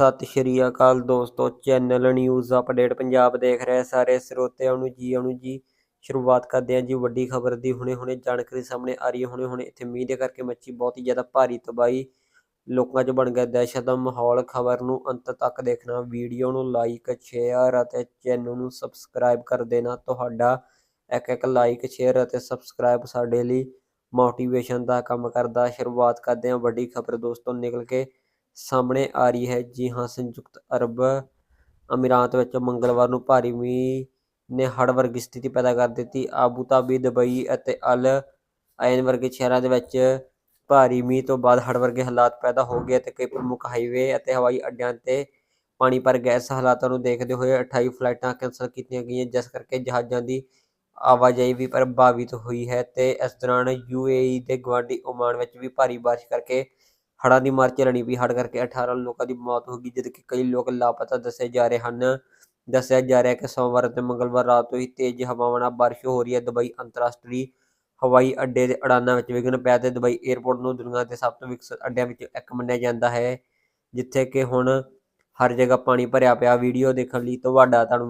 ਸਤਿ ਸ਼੍ਰੀ ਅਕਾਲ ਦੋਸਤੋ, channel news update Punjab ਦੇਖ ਰਹੇ ਸਾਰੇ ਸਰੋਤਿਆਂ ਨੂੰ ਜੀ ਆਣੂ ਜੀ। ਸ਼ੁਰੂਆਤ ਕਰਦੇ ਹਾਂ ਜੀ ਵੱਡੀ ਖਬਰ ਦੀ। ਹੁਣੇ-ਹੁਣੇ ਜਾਣਕਾਰੀ ਸਾਹਮਣੇ ਆ ਰਹੀ ਹੈ। ਹੁਣੇ-ਹੁਣੇ ਇੱਥੇ ਮੀਂਹ ਦੇ ਕਰਕੇ ਮੱਚੀ ਬਹੁਤ ਹੀ ਜ਼ਿਆਦਾ ਭਾਰੀ ਤਬਾਹੀ ਲੋਕਾਂ 'ਚ ਬਣ ਗਿਆ ਦਹਿਸ਼ਤ ਦਾ ਮਾਹੌਲ ਖਬਰ ਨੂੰ ਅੰਤ ਤੱਕ ਦੇਖਣਾ। ਵੀਡੀਓ ਨੂੰ ਲਾਈਕ ਸ਼ੇਅਰ ਅਤੇ ਚੈਨਲ ਨੂੰ ਸਬਸਕ੍ਰਾਈਬ ਕਰ ਦੇਣਾ। ਤੁਹਾਡਾ ਇੱਕ ਇੱਕ ਲਾਈਕ ਸ਼ੇਅਰ ਅਤੇ ਸਬਸਕ੍ਰਾਈਬ ਸਾਡੇ ਲਈ ਮੋਟੀਵੇਸ਼ਨ ਦਾ ਕੰਮ ਕਰਦਾ। ਸ਼ੁਰੂਆਤ ਕਰਦੇ ਹਾਂ ਵੱਡੀ ਖਬਰ ਦੋਸਤੋ ਨਿਕਲ ਕੇ। ਸਾਹਮਣੇ ਆ ਰਹੀ ਹੈ। ਜੀ ਹਾਂ, ਸੰਯੁਕਤ ਅਰਬ ਅਮੀਰਾਤ ਵਿੱਚ ਮੰਗਲਵਾਰ ਨੂੰ ਭਾਰੀ ਮੀਂਹ ਨੇ ਹੜ ਵਰਗੀ ਸਥਿਤੀ ਪੈਦਾ ਕਰ ਦਿੱਤੀ। ਆਬੂ ਧਾਬੀ, ਦੁਬਈ ਅਤੇ ਅਲ ਆਇਨ ਵਰਗੇ ਸ਼ਹਿਰਾਂ ਦੇ ਵਿੱਚ ਭਾਰੀ ਮੀਂਹ ਤੋਂ ਬਾਅਦ ਹੜ ਵਰਗੇ ਹਾਲਾਤ ਪੈਦਾ ਹੋ ਗਏ ਅਤੇ ਕਈ ਪ੍ਰਮੁੱਖ ਹਾਈਵੇ ਅਤੇ ਹਵਾਈ ਅੱਡਿਆਂ ਤੇ ਪਾਣੀ ਭਰ ਗੈਸ ਹਾਲਾਤਾਂ ਨੂੰ ਦੇਖਦੇ ਹੋਏ 28 ਫਲਾਈਟਾਂ ਕੈਂਸਲ ਕੀਤੀਆਂ ਗਈਆਂ, ਜਿਸ ਕਰਕੇ ਜਹਾਜ਼ਾਂ ਦੀ ਆਵਾਜਾਈ ਵੀ ਪ੍ਰਭਾਵਿਤ ਹੋਈ ਹੈ ਤੇ ਇਸ ਦੌਰਾਨ ਯੂਏਈ ਦੇ ਗਵਾਂਢੀ ਓਮਾਨ ਵਿੱਚ ਵੀ ਭਾਰੀ ਬਾਰਿਸ਼ ਕਰਕੇ ਹੜ੍ਹਾਂ ਦੀ ਮਾਰ ਝੱਲਣੀ ਵੀ, ਹੜ੍ਹ ਕਰਕੇ 18 ਲੋਕਾਂ ਦੀ ਮੌਤ ਹੋ ਗਈ ਜਦਕਿ ਕਈ ਲੋਕ ਲਾਪਤਾ ਦੱਸੇ ਜਾ ਰਹੇ ਹਨ। ਦੱਸਿਆ ਜਾ ਰਿਹਾ ਹੈ ਕਿ ਸੋਮਵਾਰ ਅਤੇ ਮੰਗਲਵਾਰ ਰਾਤ ਤੋਂ ਹੀ ਤੇਜ਼ ਹਵਾਵਾਂ ਨਾਲ ਬਾਰਿਸ਼ ਹੋ ਰਹੀ ਹੈ। ਦੁਬਈ ਅੰਤਰਰਾਸ਼ਟਰੀ ਹਵਾਈ ਅੱਡੇ ਦੇ ਅੜਾਨਾਂ ਵਿੱਚ ਵਿਘਨ ਪਿਆ ਤੇ ਦੁਬਈ 에ਅਰਪੋਰਟ ਨੂੰ ਦੁਨੀਆ ਦੇ ਸਭ ਤੋਂ ਵਿਕਸਿਤ ਅੱਡਿਆਂ ਵਿੱਚੋਂ ਇੱਕ ਮੰਨਿਆ ਜਾਂਦਾ ਹੈ, ਜਿੱਥੇ ਕਿ ਹੁਣ ਹਰ ਜਗ੍ਹਾ ਪਾਣੀ ਭਰਿਆ ਪਿਆ। ਵੀਡੀਓ ਦੇਖਣ ਲਈ ਤੁਹਾਡਾ ਤੁਹਾਨੂੰ